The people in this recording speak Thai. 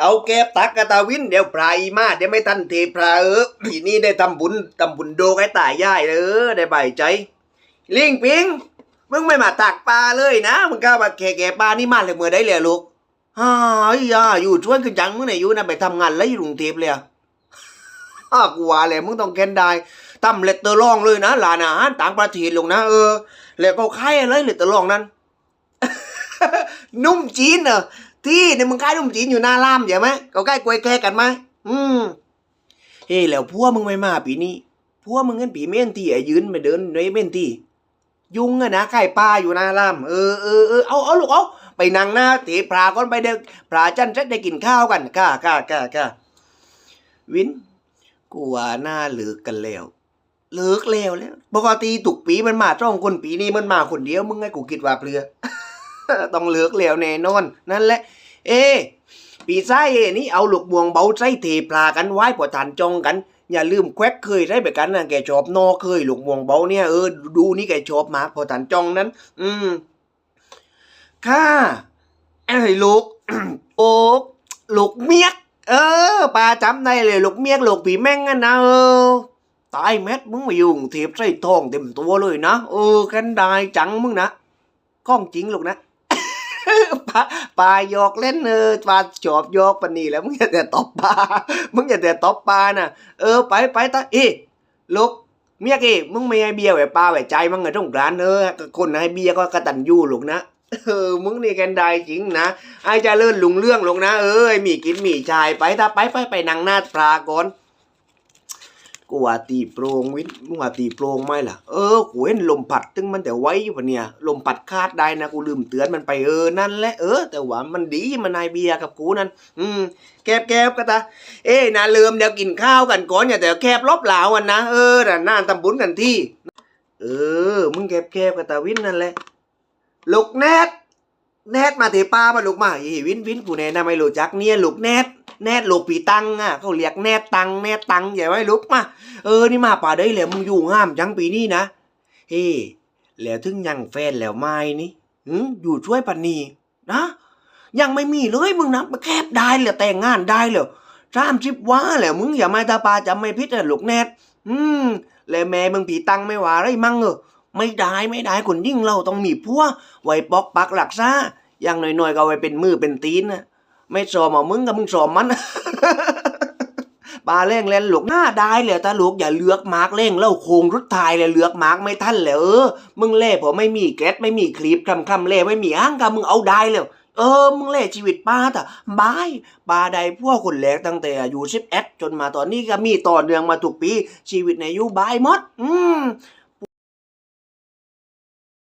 เอาแก็บตักกะตาวินเดี๋ยวพรายมาเดี๋ยวไม่ทันเทพราเออทีนี้ได้ทำบุญทำบุญโดกให้ตายย่ายเลยเออได้ใบายใจ ลิงปิงมึงไม่มาตักปลาเลยนะมึงกล้ามาแก่แก่ปลานี่มาเลยเมื่อได้เลยลูกฮ่ายยาอยู่ช่วยกันจังมึงไหนอยู่นะไปทำงานแล้วอยู่กรุงเทพเลยอะอ้ากูว่าเลยมึงต้องแคนได้ทำเลตเตอร์ลองเลยนะหลานอาหารต่างประเทศลงนะเออ แล้วก็ขายอะไรเลตเตอร์ลองนั้นนุ่มจีนเหรอ ที่เนี่ยมึงขายนุ่มจีนอยู่หน้าล่ามใช่ไหมเขาใกล้กวยแค่กันไหมอืมเฮ้แล้วพัวมึงไม่มาปีนี้พัวมึงงั้นปีเม่นที่ไอ้ยืนไปเดินในเม่นทียุงอะนะไก่ปลาอยู่หน้าล่ามเออเออเออเอาเอาลูกเอาไปนั่งหน้าเตะปลาก่อนไปเด็กปลาจันจะได้กินข้าวกันก้าก้าก้าก้าวินกูว่าหน้าเลิกกันแล้วเลิกแล้วแล้วปกติตุกปีมันมาจ้องคนปีนี้มันมาคนเดียวมึงไงกูคิดว่าเปลือ ต้องเลิกแล้วแน่นอน นั่นแหละ เอ ปีไส้เอนี่เอาลูกบวงเบาไส้เทปลากันไว้ปอทานจองกัน อย่าลืมแควกเคยใช้แบบกันนะแกชอบนอเคยลูกบวงเบาเนี่ยเออดูนี่แกชอบมากพอทานจองนั้น อืมข้าไอ้ลูกโอ๊กลูกเมียก เออปลาจำได้เลยลูกเมียกลูกผีแม่งอะนะเออตายแมทมึงมาอยู่กรุงเทพใส่ทองเต็มตัวเลยนะเออกันได้จังมึงนะข้องจริงลูกนะ ปาปาหยอกเล่นเออปาชอบหยอกปนี่แล้วมึงอย่าแต่ตบปลามึงอย่าแต่ตบปลาน่ะเออไปไปตาอ้ลูกเมียกเอ้มึงไม่ให้เบียร์ไว้ปลาไว้ใจมึงไงต้องการเออคนให้เบียร์ก็กระตันยู่ลูกนะเออมึงนี่แกนได้จริงนะไอ้เจะเลื่อนลุงเรื่องลงนะเอ้ยมีกินมีชายไปถ้าไปไปไปนั่งหน้าปลาก่อน กูว่าตีโปรงวินมึงว่าตีโปรงไหมล่ะ เออกูเห็นลมพัดตึงมันแต่ไว้อยู่ปะเนี่ย ลมพัดคาดได้นะกูลืมเตือนมันไปเออนั่นแหละเออ แต่ว่ามันดีมันนายเบียร์กับกูนั่นอืมแกบแกบก็ตาเอ้นาเลิมเดี๋ยวกินข้าวกันก่อนอย่าแต่แคบลบเหลาวันนะเออแต่น่าทำบุญกันที่ เออ มึงแคบแคบกับตาวินนั่นแหละลูกแนทแนทมาเทป้ามาลูกมาอีวินวินกูแนะนำไม่รู้จักเนี่ยลูกแนท แนทลูกผีตังอะเขาเรียกแนทตังแนทตังอย่าไว้ลูกมาเออนี่มาป่าได้แล้วมึงอยู่ห้ามจังปีนี้นะเฮ้แล้วถึงยังแฟนแล้วไม่นี่หืมอยู่ช่วยปันนีนะ ยังไม่มีเลยมึงนะมาแคบได้เลยแต่งงานได้เลยสามสิบว่าแล้วมึงอย่ามาตาปาจำไม่พิษนะลูกแนทอืมแล้วแม่มึงผีตังไม่ว่าไรมั่งเออไม่ได้ไม่ได้คนยิ่งเราต้องมีผัวไว้ปอกปักหลักซะอย่างน้อยๆก็ไว้เป็นมือเป็นตีนนะ ไม่สอมเอามึงกับมึงสอมมันปลาเล่งเล่นลูกหน้าได้เลยตาลูกอย่าเลือกมาร์กเล่งเล่าโคงรุดทายเลยเลือกมาร์กไม่ทันเลยเออมึงเล่พอไม่มีแก๊สไม่มีคลิปคำคำเล่ไม่มีอ้างกับมึงเอาได้เลยเออ มึงเล่ชีวิตป้าแต่บายปลาใดพวกคนแรกตั้งแต่อายุสิบเอ็ดจนมาตอนนี้ก็มีต่อเนื่องมาทุกปี ชีวิตในอายุบายหมด อืม